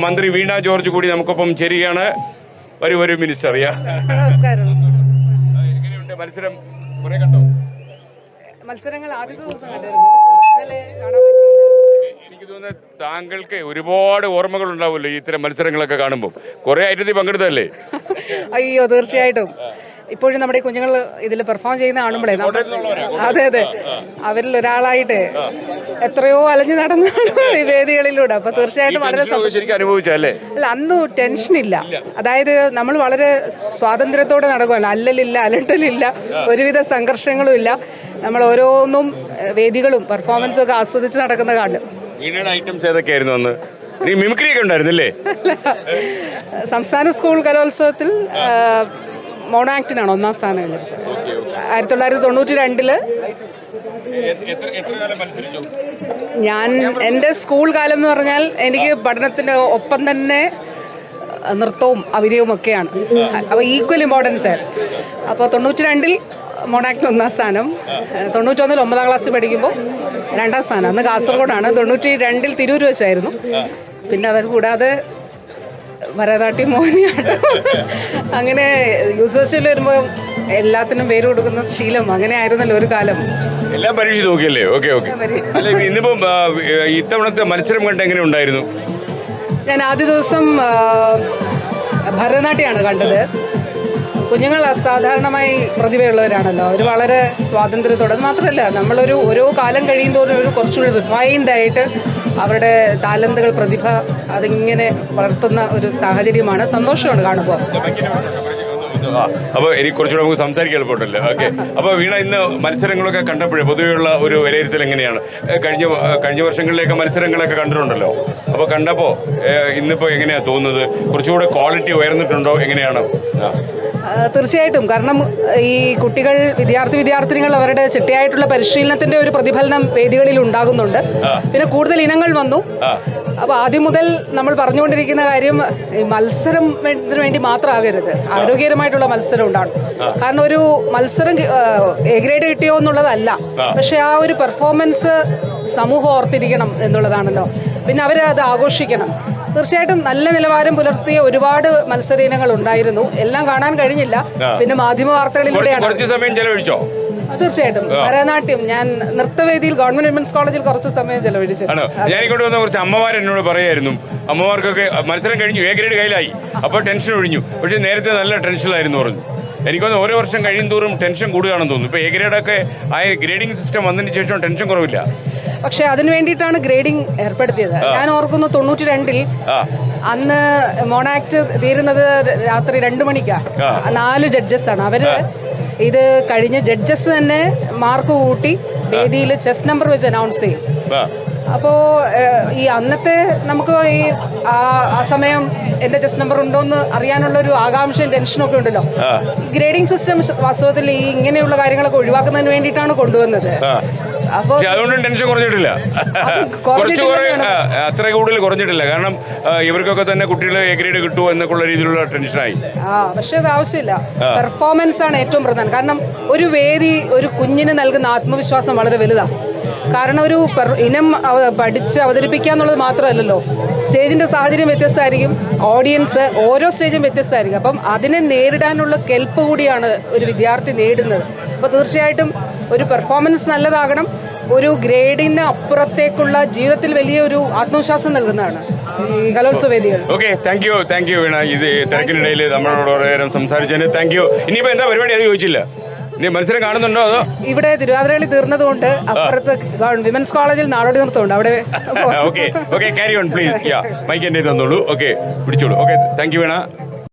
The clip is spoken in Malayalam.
മന്ത്രി വീണ ജോർജ് കൂടി നമുക്കൊപ്പം ചേരുകയാണ്. ഒരു ഒരു മിനിസ്റ്റർ. എങ്ങനെയുണ്ട് മത്സരം? കുറെ കണ്ടോ? മത്സരങ്ങൾ ആദ്യത്തെ ദിവസം എനിക്ക് തോന്നുന്നത് താങ്കൾക്ക് ഒരുപാട് ഓർമ്മകൾ ഉണ്ടാവുമല്ലോ ഇത്തരം മത്സരങ്ങളൊക്കെ കാണുമ്പോൾ കുറെ ആയിട്ട് പങ്കെടുത്തല്ലേ അയ്യോ തീർച്ചയായിട്ടും. ഇപ്പോഴും നമ്മുടെ കുഞ്ഞുങ്ങൾ ഇതിൽ പെർഫോം ചെയ്യുന്ന കാണുമ്പോഴേ അതെ അതെ. അവരിൽ ഒരാളായിട്ട് എത്രയോ അലഞ്ഞു നടന്നാണ് ഈ വേദികളിലൂടെ. അപ്പൊ തീർച്ചയായിട്ടും വളരെ അനുഭവിച്ചല്ലേ അല്ല? അന്ന് ഇല്ല അതായത് നമ്മൾ വളരെ സ്വാതന്ത്ര്യത്തോടെ നടക്കുകയാണ് അല്ലലില്ല അലട്ടലില്ല ഒരുവിധ സംഘർഷങ്ങളും ഇല്ല. നമ്മൾ ഓരോന്നും വേദികളും പെർഫോമൻസും ഒക്കെ ആസ്വദിച്ച് നടക്കുന്ന കാണും വീണയുടെ ഐറ്റംസ് ഏതൊക്കെയായിരുന്നു അന്ന്? നീ മിമിക്രി ഒക്കെ ഉണ്ടായിരുന്നില്ലേ സംസ്ഥാന സ്കൂൾ കലോത്സവത്തിൽ മോണോ ആക്ടിനാണ് ഒന്നാം സ്ഥാനം ലഭിച്ചത്. ആയിരത്തി തൊള്ളായിരത്തി തൊണ്ണൂറ്റി രണ്ടിൽ ഞാൻ എന്റെ സ്കൂൾ കാലം എന്ന് പറഞ്ഞാൽ എനിക്ക് പഠനത്തിന്റെ ഒപ്പം തന്നെ നൃത്തവും അഭിനയവും ഒക്കെയാണ്. അപ്പോൾ ഈക്വൽ ഇമ്പോർട്ടൻസ് ആയിരുന്നു അപ്പോൾ തൊണ്ണൂറ്റി രണ്ടിൽ മൊണാക്കിൽ ഒന്നാം സ്ഥാനം. തൊണ്ണൂറ്റൊന്നിൽ ഒമ്പതാം ക്ലാസ് പഠിക്കുമ്പോൾ രണ്ടാം സ്ഥാനം. അന്ന് കാസർഗോഡാണ്. തൊണ്ണൂറ്റി രണ്ടിൽ തിരൂർ വെച്ചായിരുന്നു. പിന്നെ അത് കൂടാതെ ഭരതനാട്യം മോഹിനിയാട്ടം. അങ്ങനെ യൂത്ത് ഫെസ്റ്റിവൽ വരുമ്പോൾ എല്ലാത്തിനും പേര് കൊടുക്കുന്ന ശീലം അങ്ങനെ ആയിരുന്നല്ലോ ഒരു കാലം. എല്ലാം പരീക്ഷ നോക്കിയല്ലേ? Okay okay. അല്ല ഇന്നിപ്പം ആ, ഇത്തവണത്തെ മത്സരം കണ്ട് എങ്ങനെ ഉണ്ടായിരുന്നു? ഞാൻ ആദ്യ ദിവസം ആ, ഭരതനാട്യമാണ് കണ്ടത്. കുഞ്ഞുങ്ങൾ അസാധാരണമായി പ്രതിഭയുള്ളവരാണല്ലോ. അവർ വളരെ സ്വാതന്ത്ര്യത്തോടെ അത് മാത്രമല്ല നമ്മളൊരു ഓരോ കാലം കഴിയും തോറും ഒരു കുറച്ചുകൂടി റിഫൈൻഡ് ആയിട്ട് അവരുടെ ടാലന്റുകൾ പ്രതിഭ അതിങ്ങനെ വളർത്തുന്ന ഒരു സാഹചര്യമാണ്. സന്തോഷമാണ് കാണുമ്പോൾ. ആ, അപ്പൊ എനിക്ക് കുറച്ചുകൂടെ നമുക്ക് സംസാരിക്കാൻ എളുപ്പമുണ്ടല്ലോ? ഓക്കെ അപ്പൊ വീണ ഇന്ന് മത്സരങ്ങളൊക്കെ കണ്ടപ്പോഴേ പൊതുവെയുള്ള ഒരു വിലയിരുത്തൽ എങ്ങനെയാണ്? കഴിഞ്ഞ കഴിഞ്ഞ വർഷങ്ങളിലേക്ക് മത്സരങ്ങളൊക്കെ കണ്ടിട്ടുണ്ടല്ലോ. അപ്പൊ കണ്ടപ്പോ ഏ, ഇന്നിപ്പോ എങ്ങനെയാ തോന്നുന്നത്? കുറച്ചുകൂടെ ക്വാളിറ്റി ഉയർന്നിട്ടുണ്ടോ? എങ്ങനെയാണ്? തീർച്ചയായിട്ടും. കാരണം ഈ കുട്ടികൾ വിദ്യാർത്ഥി വിദ്യാർത്ഥിനികൾ അവരുടെ ചിട്ടയായിട്ടുള്ള പരിശീലനത്തിന്റെ ഒരു പ്രതിഫലനം വേദികളിൽ ഉണ്ടാകുന്നുണ്ട്. പിന്നെ കൂടുതൽ ഇനങ്ങൾ വന്നു. അപ്പോൾ അപ്പൊ ആദ്യം മുതൽ നമ്മൾ പറഞ്ഞുകൊണ്ടിരിക്കുന്ന കാര്യം മത്സരം വേണ്ടി മാത്രമാകരുത് ആരോഗ്യകരമായിട്ടുള്ള മത്സരം ഉണ്ടാണ് കാരണം ഒരു മത്സരം എ ഗ്രേഡ് കിട്ടിയോ എന്നുള്ളതല്ല. പക്ഷെ ആ ഒരു പെർഫോമൻസ് സമൂഹം ഓർത്തിരിക്കണം എന്നുള്ളതാണല്ലോ. പിന്നെ അവർ അത് ആഘോഷിക്കണം. തീർച്ചയായിട്ടും നല്ല നിലവാരം പുലർത്തിയ ഒരുപാട് മത്സര ഇനങ്ങൾ ഉണ്ടായിരുന്നു. എല്ലാം കാണാൻ കഴിഞ്ഞില്ല. പിന്നെ മാധ്യമ വാർത്തകളിലൂടെയാണ്. കുറച്ച് സമയം ചെലവഴിച്ചോ? തീർച്ചയായിട്ടും. ഭരതനാട്യം. ഞാൻ നൃത്തവേദിയിൽ ഗവൺമെന്റ് വിമൻസ് കോളേജിൽ കുറച്ച് സമയം ചെലവഴിച്ചു. ആണോ? ഞാൻ ഇങ്ങോട്ട് വന്ന കുറച്ച് അമ്മമാർ എന്നോട് പറയായിരുന്നു. അമ്മമാർക്കൊക്കെ മത്സരം കഴിഞ്ഞു. എ ഗ്രേഡ് കയ്യിലായി. അപ്പോൾ ടെൻഷൻ ഒഴിഞ്ഞു. പക്ഷേ നേരത്തെ നല്ല ടെൻഷനിലായിരുന്നു പറഞ്ഞു. എനിക്കൊന്ന് ഓരോ വർഷം കഴിയും തോറും ടെൻഷൻ കൂടുകയാണെന്ന് തോന്നുന്നു. ഇപ്പോൾ എ ഗ്രേഡൊക്കെ ആ ഗ്രേഡിംഗ് സിസ്റ്റം വന്നതിന് ശേഷം ടെൻഷൻ കുറവില്ല. പക്ഷെ അതിന് വേണ്ടിയിട്ടാണ് ഗ്രേഡിംഗ് ഏർപ്പെടുത്തിയത്. ഞാൻ ഓർക്കുന്നു തൊണ്ണൂറ്റി രണ്ടിൽ അന്ന് മോണാക്ട് തീരുന്നത് രാത്രി രണ്ടു മണിക്കാ. നാല് ജഡ്ജസ് ആണ്. അവർ ഇത് കഴിഞ്ഞ് ജഡ്ജസ് തന്നെ മാർക്ക് കൂട്ടി വേദിയിൽ ചെസ് നമ്പർ വെച്ച് അനൗൺസ് ചെയ്യും. അപ്പോ അപ്പോൾ ഈ അന്നത്തെ നമുക്ക് ഈ ആ സമയം എന്റെ ചെസ് നമ്പർ ഉണ്ടോയെന്ന് അറിയാനുള്ള ഒരു ആകാംക്ഷയും ടെൻഷനും ഒക്കെ ഉണ്ടല്ലോ. ഗ്രേഡിംഗ് സിസ്റ്റം വാസ്തവത്തിൽ ഈ ഇങ്ങനെയുള്ള കാര്യങ്ങളൊക്കെ ഒഴിവാക്കുന്നതിന് വേണ്ടിയിട്ടാണ് കൊണ്ടുവന്നത്. പക്ഷെ അതുകൊണ്ടും ടെൻഷൻ കുറഞ്ഞിട്ടില്ല. കുറച്ച് കുറെ അത്ര കൂടുതൽ കുറഞ്ഞിട്ടില്ല. കാരണം ഇവർക്കൊക്കെ തന്നെ കുട്ടികളെ എ ഗ്രേഡ് കിട്ടുമോ എന്നൊക്കെയുള്ള രീതിയിലുള്ള ടെൻഷനായി പക്ഷെ അത് ആവശ്യമില്ല. പെർഫോമൻസ് ആണ് ഏറ്റവും പ്രധാനം. കാരണം ഒരു വേദി ഒരു കുഞ്ഞിന് നൽകുന്ന ആത്മവിശ്വാസം വളരെ വലുതാണ് കാരണം ഒരു ഇനം പഠിച്ച് അവതരിപ്പിക്കുക എന്നുള്ളത് മാത്രമല്ലല്ലോ. സ്റ്റേജിന്റെ സാഹചര്യം വ്യത്യസ്തമായിരിക്കും. ഓഡിയൻസ് ഓരോ സ്റ്റേജും വ്യത്യസ്തമായിരിക്കും. അപ്പം അതിനെ നേരിടാനുള്ള കെൽപ്പ് കൂടിയാണ് ഒരു വിദ്യാർത്ഥി നേടുന്നത്. അപ്പോൾ തീർച്ചയായിട്ടും ഒരു പെർഫോമൻസ് നല്ലതാകണം. ഒരു ഗ്രേഡിന് അപ്പുറത്തേക്കുള്ള ജീവിതത്തിൽ വലിയൊരു ആത്മവിശ്വാസം നൽകുന്നതാണ് ഈ കലോത്സവ വേദികൾ okay thank you thank you Veena. ഇത് തിരക്കിനിടയിൽ നമ്മളോട് കുറേ നേരം സംസാരിച്ചതിന് താങ്ക് യു ഇനിയിപ്പോൾ എന്താ പരിപാടി? അത് ചോദിച്ചില്ല. മത്സരം കാണുന്നുണ്ടോ അതോ? ഇവിടെ തിരുവാതിരകളി തീർന്നതുകൊണ്ട് അപ്പുറത്ത് വിമൻസ് കോളേജിൽ നാടോടി നൃത്തമുണ്ട്. അവിടെ okay okay carry on please mic എന്റെ തന്നോളൂ. Okay പിടിച്ചോളൂ. Okay thank you Veena.